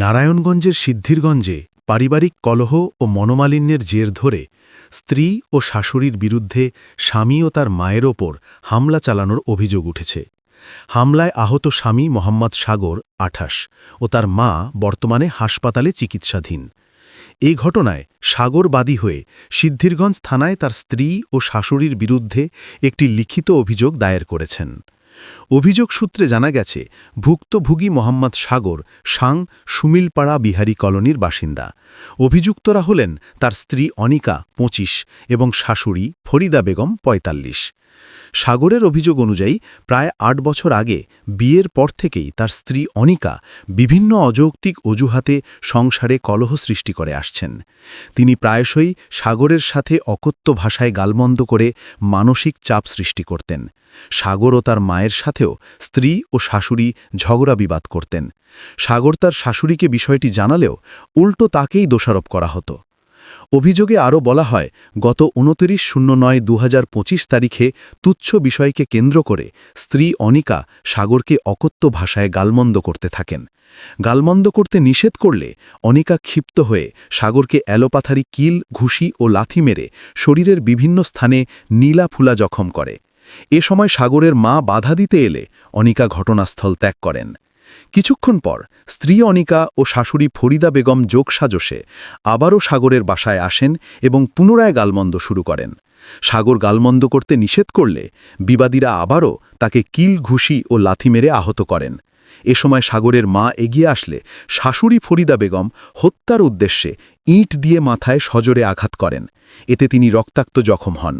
নারায়ণগঞ্জের সিদ্ধিরগঞ্জে পারিবারিক কলহ ও মনোমালিন্যের জের ধরে স্ত্রী ও শাশুড়ির বিরুদ্ধে স্বামী ও তার মায়ের ওপর হামলা চালানোর অভিযোগ উঠেছে। হামলায় আহত স্বামী মোহাম্মদ সাগর, আঠাশ, ও তার মা বর্তমানে হাসপাতালে চিকিৎসাধীন। এই ঘটনায় সাগর বাদী হয়ে সিদ্ধিরগঞ্জ থানায় তার স্ত্রী ও শাশুড়ির বিরুদ্ধে একটি লিখিত অভিযোগ দায়ের করেছেন। অভিযোগ সূত্রে জানা গেছে, ভুক্তভোগী মোহাম্মদ সাগর সাং সুমিলপাড়া বিহারী কলোনির বাসিন্দা। অভিযুক্তরা হলেন তার স্ত্রী অনিকা পঁচিশ এবং শাশুড়ি ফরিদা বেগম ৪৫ সাগরের অভিযোগ অনুযায়ী প্রায় আট বছর আগে, বিয়ের পর থেকেই তার স্ত্রী অনিকা বিভিন্ন অযৌক্তিক অজুহাতে সংসারে কলহ সৃষ্টি করে আসছেন। তিনি প্রায়শই সাগরের সাথে অকথ্য ভাষায় গালমন্দ করে মানসিক চাপ সৃষ্টি করতেন। সাগর ও তার মায়ের সাথেও স্ত্রী ও শাশুড়ি ঝগড়া বিবাদ করতেন। সাগর তার শাশুড়িকে বিষয়টি জানালেও উল্টো তাকেই দোষারোপ করা হতো। অভিযোগে আরও বলা হয়, গত উনতিরিশ শূন্য নয় দু তারিখে তুচ্ছ বিষয়কে কেন্দ্র করে স্ত্রী অনিকা সাগরকে অকথ্য ভাষায় গালমন্দ করতে থাকেন। গালমন্দ করতে নিষেধ করলে অনিকা ক্ষিপ্ত হয়ে সাগরকে অ্যালোপাথারি কিল, ঘুষি ও লাথি মেরে শরীরের বিভিন্ন স্থানে নীলা ফুলা জখম করে। এ সময় সাগরের মা বাধা দিতে এলে অনিকা ঘটনাস্থল ত্যাগ করেন। কিছুক্ষণ পর স্ত্রী অনিকা ও শাশুড়ি ফরিদা বেগম যোগসাজসে আবারও সাগরের বাসায় আসেন এবং পুনরায় গালমন্দ শুরু করেন। সাগর গালমন্দ করতে নিষেধ করলে বিবাদীরা আবারও তাকে কিল, ঘুষি ও লাথি মেরে আহত করেন। এ সময় সাগরের মা এগিয়ে আসলে শাশুড়ি ফরিদা বেগম হত্যার উদ্দেশ্যে ইঁট দিয়ে মাথায় সজোরে আঘাত করেন। এতে তিনি রক্তাক্ত জখম হন।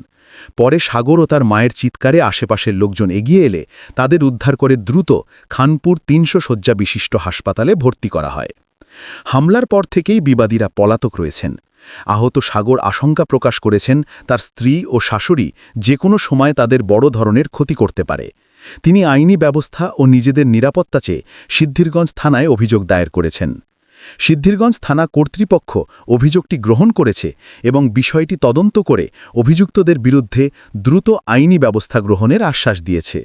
পরে সাগর ও তার মায়ের চিৎকারে আশেপাশের লোকজন এগিয়ে এলে তাদের উদ্ধার করে দ্রুত খানপুর তিনশো শয্যা বিশিষ্ট হাসপাতালে ভর্তি করা হয়। হামলার পর থেকেই বিবাদীরা পলাতক রয়েছেন। আহত সাগর আশঙ্কা প্রকাশ করেছেন তার স্ত্রী ও শাশুড়ি যে কোনো সময় তাদের বড় ধরনের ক্ষতি করতে পারে। তিনি আইনি ব্যবস্থা ও নিজেদের নিরাপত্তা চেয়ে সিদ্ধিরগঞ্জ থানায় অভিযোগ দায়ের করেছেন। সিদ্ধিরগঞ্জ থানা কর্তৃপক্ষ অভিযোগটি গ্রহণ করেছে এবং বিষয়টি তদন্ত করে অভিযুক্তদের বিরুদ্ধে দ্রুত আইনি ব্যবস্থা গ্রহণের আশ্বাস দিয়েছে।